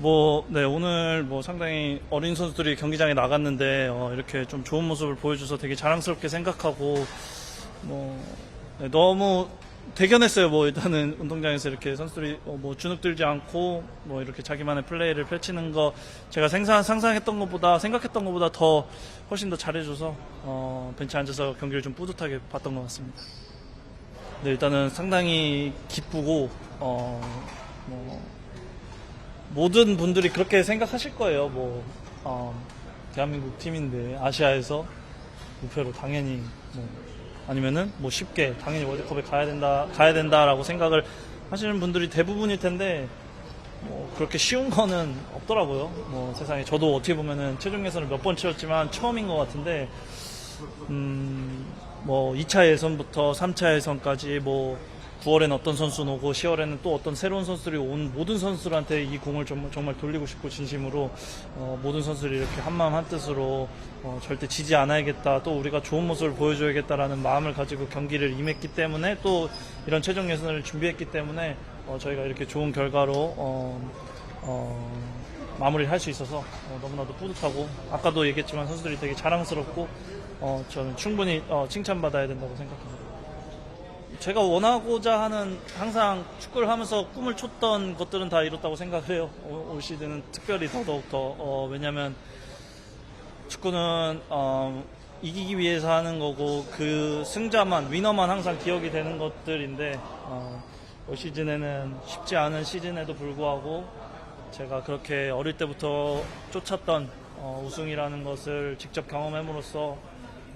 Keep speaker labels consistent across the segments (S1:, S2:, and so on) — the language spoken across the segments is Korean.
S1: 뭐, 네, 오늘 뭐 상당히 어린 선수들이 경기장에 나갔는데, 어, 이렇게 좀 좋은 모습을 보여줘서 되게 자랑스럽게 생각하고, 뭐, 네, 너무 대견했어요. 뭐, 일단은 운동장에서 이렇게 선수들이 어, 뭐 주눅 들지 않고, 뭐, 이렇게 자기만의 플레이를 펼치는 거, 제가 생산, 상상했던 것보다, 생각했던 것보다 더, 훨씬 더 잘해줘서, 어, 벤치에 앉아서 경기를 좀 뿌듯하게 봤던 것 같습니다. 네, 일단은 상당히 기쁘고, 어, 뭐, 모든 분들이 그렇게 생각하실 거예요. 뭐, 어, 대한민국 팀인데 아시아에서 무패로 당연히 뭐 아니면은 뭐 쉽게 당연히 월드컵에 가야 된다 가야 된다라고 생각을 하시는 분들이 대부분일 텐데 뭐 그렇게 쉬운 거는 없더라고요. 뭐 세상에 저도 어떻게 보면은 최종 예선을 몇 번 치렀지만 처음인 것 같은데 음, 뭐 2차 예선부터 3차 예선까지 뭐 9월엔 어떤 선수 오고 10월에는 또 어떤 새로운 선수들이 온 모든 선수들한테 이 공을 정말, 정말 돌리고 싶고 진심으로 어, 모든 선수들이 이렇게 한마음 한뜻으로 어, 절대 지지 않아야겠다 또 우리가 좋은 모습을 보여줘야겠다라는 마음을 가지고 경기를 임했기 때문에 또 이런 최종 예선을 준비했기 때문에 어, 저희가 이렇게 좋은 결과로 어, 어, 마무리를 할 수 있어서 어, 너무나도 뿌듯하고 아까도 얘기했지만 선수들이 되게 자랑스럽고 어, 저는 충분히 어, 칭찬받아야 된다고 생각합니다. 제가 원하고자 하는 항상 축구를 하면서 꿈을 췄던 것들은 다 이뤘다고 생각을 해요. 올, 올 시즌은 특별히 더더욱 더 어, 왜냐하면 축구는 어, 이기기 위해서 하는 거고 그 승자만 위너만 항상 기억이 되는 것들인데 어, 올 시즌에는 쉽지 않은 시즌에도 불구하고 제가 그렇게 어릴 때부터 쫓았던 어, 우승이라는 것을 직접 경험함으로써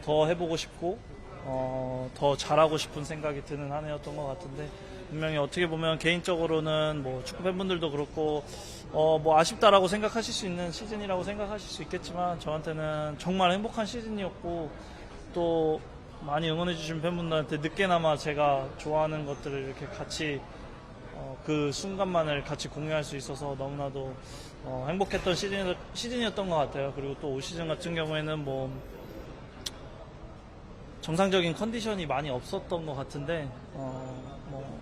S1: 더 해보고 싶고 어, 더 잘하고 싶은 생각이 드는 한 해였던 것 같은데 분명히 어떻게 보면 개인적으로는 뭐 축구 팬분들도 그렇고 어, 뭐 아쉽다라고 생각하실 수 있는 시즌이라고 생각하실 수 있겠지만 저한테는 정말 행복한 시즌이었고 또 많이 응원해주신 팬분들한테 늦게나마 제가 좋아하는 것들을 이렇게 같이 어, 그 순간만을 같이 공유할 수 있어서 너무나도 어, 행복했던 시즌, 시즌이었던 것 같아요. 그리고 또 올 시즌 같은 경우에는 뭐 정상적인 컨디션이 많이 없었던 것 같은데 어, 뭐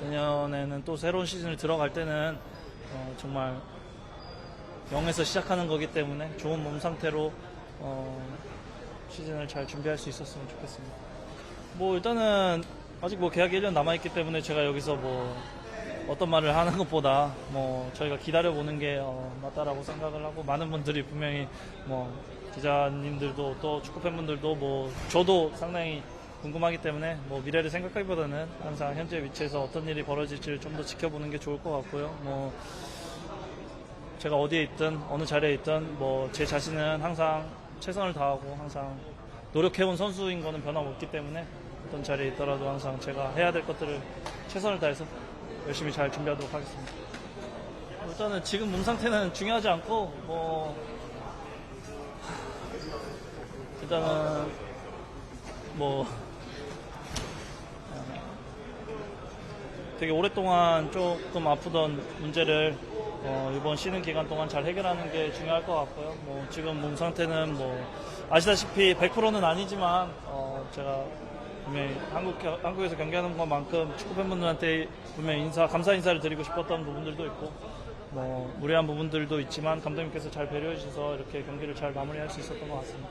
S1: 내년에는 또 새로운 시즌을 들어갈 때는 어, 정말 0에서 시작하는 거기 때문에 좋은 몸 상태로 어, 시즌을 잘 준비할 수 있었으면 좋겠습니다. 뭐 일단은 아직 뭐 계약이 1년 남아있기 때문에 제가 여기서 뭐 어떤 말을 하는 것보다 뭐 저희가 기다려보는 게 어, 맞다라고 생각을 하고 많은 분들이 분명히 뭐 기자님들도 또 축구 팬분들도 뭐 저도 상당히 궁금하기 때문에 뭐 미래를 생각하기보다는 항상 현재 위치에서 어떤 일이 벌어질지를 좀 더 지켜보는 게 좋을 것 같고요. 뭐 제가 어디에 있든 어느 자리에 있든 뭐 제 자신은 항상 최선을 다하고 항상 노력해온 선수인 거는 변함없기 때문에 어떤 자리에 있더라도 항상 제가 해야 될 것들을 최선을 다해서 열심히 잘 준비하도록 하겠습니다. 일단은 지금 몸 상태는 중요하지 않고 뭐 일단은 뭐 되게 오랫동안 조금 아프던 문제를 어, 이번 쉬는 기간 동안 잘 해결하는 게 중요할 것 같고요. 뭐 지금 몸 상태는 뭐 아시다시피 100%는 아니지만 어, 제가 분명히 한국 한국에서 경기하는 것만큼 축구 팬분들한테 분명히 인사 감사 인사를 드리고 싶었던 부분들도 있고 뭐 무례한 부분들도 있지만 감독님께서 잘 배려해 주셔서 이렇게 경기를 잘 마무리할 수 있었던 것 같습니다.